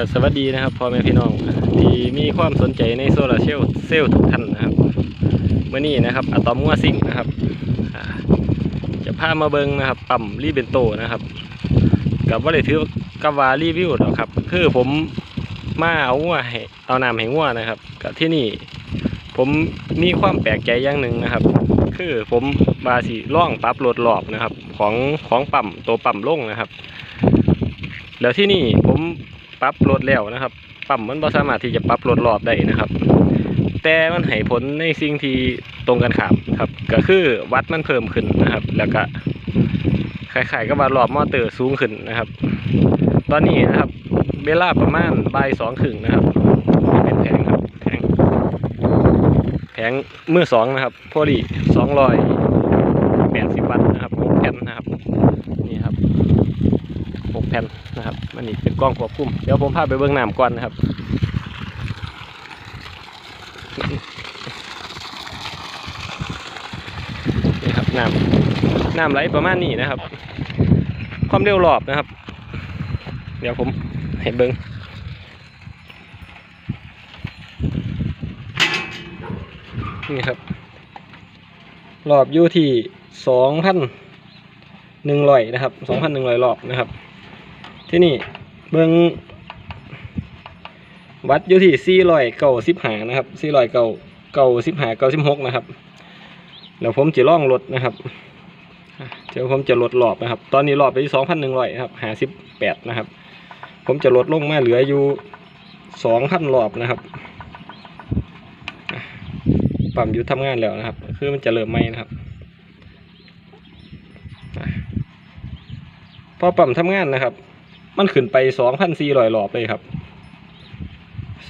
ก็สวัสดีนะครับพ่อแม่พี่น้องที่มีความสนใจในโซลาเซลล์เซลล์ทุกท่านนะครับเมื่อนี้นะครับอะตอมงัวซิงนะครับจะพามาเบิงนะครับปั๊มรีเบนโตนะครับกับว่าได้ถือกับวารีวิวหรอกครับ คือผมมาเอางัวให้เอาน้ำให้งัวนะครับกับที่นี่ผมมีความแปลกใจอย่างหนึ่งนะครับ คือผมบาสีล่องปรับลดรอบนะครับ ของของปั๊มตัวปั๊มลงนะครับ แล้วที่นี่ผม ปรับลดแล้วนะครับ ปั๊มมันบ่สามารถที่จะปรับลดรอบได้นะครับ แต่มันให้ผลในสิ่งที่ตรงกันข้ามครับ ก็คือวัดมันเพิ่มขึ้นนะครับ แล้วก็คล้ายๆกับว่ารอบมอเตอร์สูงขึ้นนะครับ ตอนนี้นะครับเวลาประมาณบ่ายสองครึ่งนะครับเป็นแผงครับแผงแผงมือสองนะครับพอดีสองร้อยแปดสิบวัตต์นะครับหกแผ่นนะครับ นี่ครับหกแผ่ นนะครับอันนี้เป็นกล้องควบคุม เดี๋ยวผมพาไปเบื้องน้ำก่อนนะครับนี่ครับน้ำน้ำไหลประมาณนี้นะครับ ความเร็วรอบนะครับ เดี๋ยวผมให้เบิ้งนี่ครับรอบอยู่ที่สองพันหนึ่งร้อยนะครับสองพันหนึ่งร้อยรอบนะครับ ที่นี่เบิงวัดอยู่ที่สี่ร้อยเก้าสิบหานะครับสี่ร้อยเก้าเก้าสิบหาเก้าสิบหกนะครับแล้วผมจะล่องรถนะครับเดี๋ยวผมจะลดรอบนะครับ ตอนนี้รอบไปที่สองพันหนึ่งร้อยครับหาสิบแปดนะครับ ผมจะลดลงมาเหลืออยู่สองพันรอบนะครับปั๊มอยู่ทำงานแล้วนะครับ คือมันจะเริ่มไหมนะครับพอปั๊มทำงานนะครับ มันขึ้นไปสองพันสี่ร้อยรอบเลยครับ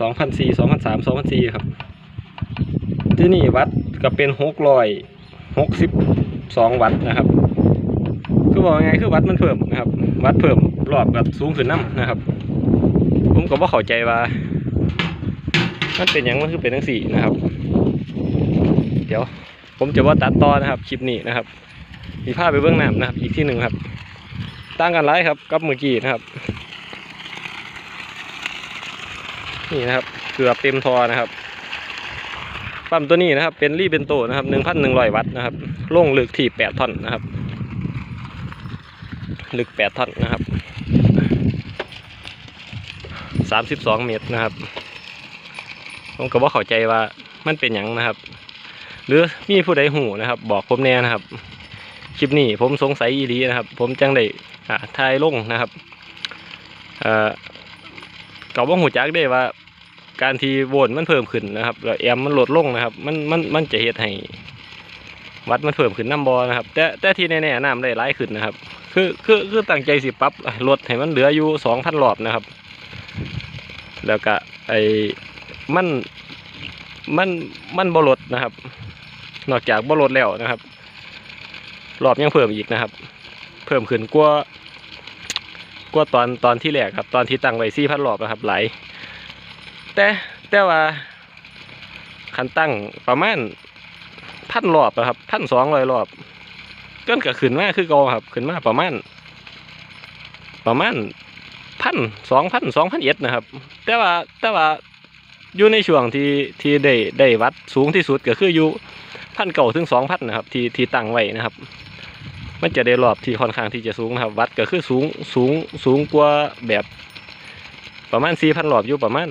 สองพันสี่สองพันสามสองพันสี่ครับ ที่นี่วัดก็เป็นหกร้อยหกสิบสองวัตต์นะครับ คือบอกไงคือวัดมันเพิ่มนะครับ วัดเพิ่มรอบกับสูงขึ้นน้ำนะครับ ผมก็บ่เข้าใจว่า มันเป็นหยังมันคือเป็นทั้งสี่นะครับ เดี๋ยวผมจะว่าตัดต่อนะครับคลิปนี้นะครับมีภาพไปเบื้องหน้านะครับ อีกที่หนึ่งครับ ต่างกันหลายครับกับเมื่อกี้นะครับ นี่นะครับเกือบเต็มทอนะครับปั๊มตัวนี้นะครับ เป็นรีเบนโตนะครับหนึ่งพันหนึ่งร้อยวัตต์นะครับลงลึกที่แปดท่อนนะครับ ลึกแปดท่อนนะครับสามสิบสองเมตรนะครับผมก็บ่เข้าใจว่ามันเป็นหยังนะครับ หรือมีผู้ใดหูนะครับ บอกผมแน่นะครับ คลิปนี้ผมสงสัยอีดีนะครับ ผมจังได้อ่าทายลงนะครับเอ่อก็บ่หูจักได้ว่า การที่โวลต์มันเพิ่มขึ้นนะครับแล้วแอมมันลดลงนะครับ มันมันมันจะเฮ็ดให้วัดมันเพิ่มขึ้นน้ำบอนะครับ แต่แต่ที่แน่ๆน้ำได้หลายขึ้นนะครับ คือคือคือตั้งใจสิปับลดให้มันเหลืออยู่สองพันหลอดนะครับ แล้วก็ไอ้มันมันมันบลดนะครับ นอกจากบลดแล้วนะครับ รอบยังเพิ่มอีกนะครับ เพิ่มขึ้นกว่ากว่าตอนตอนที่แรกครับ ตอนที่ตั้งไว้สี่พันรอบนะครับไหล แต่แต่ว่าคันตั้งประมาณพันรอบนะครับพันสองร้อยรอบก็ก็ขึ้นมาคือเก่าครับ ขึ้นมาประมาณประมาณพันสองพันสองพันเอ็ดนะครับ แต่ว่าแต่ว่าอยู่ในช่วงที่ที่ได้ได้วัดสูงที่สุดก็คืออยู่พันเก่าถึงสองพันนะครับ ที่ที่ตั้งไว้นะครับ มันจะได้รอบที่ค่อนข้างที่จะสูงนะครับ วัดก็คือสูงสูงสูงกว่าแบบประมาณสี่พันรอบอยู่ประมาณ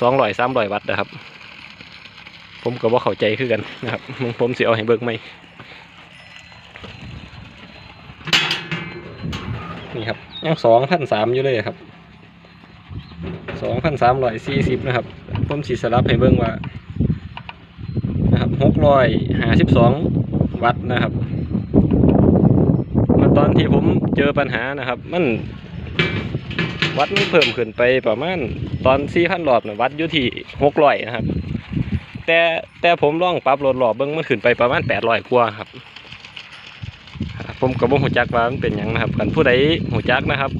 สองร้อยสามร้อยวัตต์นะครับ ผมก็บ่เข้าใจคือกันนะครับผมสิเอาให้เบิกไหมนี่ครับยังสองพันสามอยู่เลยครับสองพันสามร้อยสี่สิบนะครับ ผมสิสลับให้เบิ่งว่านะครับหกร้อยห้าสิบสองวัตต์นะครับ เจอปัญหานะครับ มันวัดมันเพิ่มขึ้นไปประมาณตอนสี่พันหลอดนะวัดอยู่ที่หกร้อยนะครับ แต่แต่ผมลองปรับลดหลอดเบิ้งมันขึ้นไปประมาณแปดร้อยกว่าครับ ผมกับผมหูจักว่ามันเป็นยังนะครับกันผู้ใดหูจักนะครับ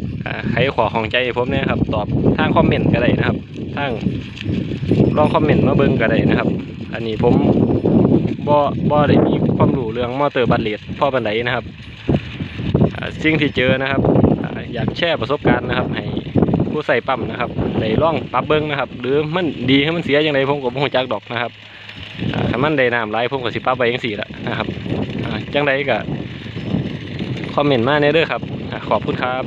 ใครขอของใจผมเนี่ยครับ ตอบทางคอมเมนต์ก็ได้นะครับทางลองคอมเมนต์มาเบิ้งก็ได้นะครับ อันนี้ผมบ่บ่ได้มีความรู้เรื่องมอเตอร์บัตเลดพ่อบันไดนะครับ สิ่งที่เจอนะครับ อยากแชร์ประสบการณ์นะครับ ให้ผู้ใส่ปั๊มนะครับได้ลองปรับเบิ้งนะครับ หรือมันดีให้มันเสียอย่างไรผมก็บ่ฮู้จักดอกนะครับถ้ามันได้น้ำไหลผมก็สิปรับไปอย่างสี่ละนะครับจังไดก็คอมเมนต์มาในเด้อครับ ขอบคุณครับ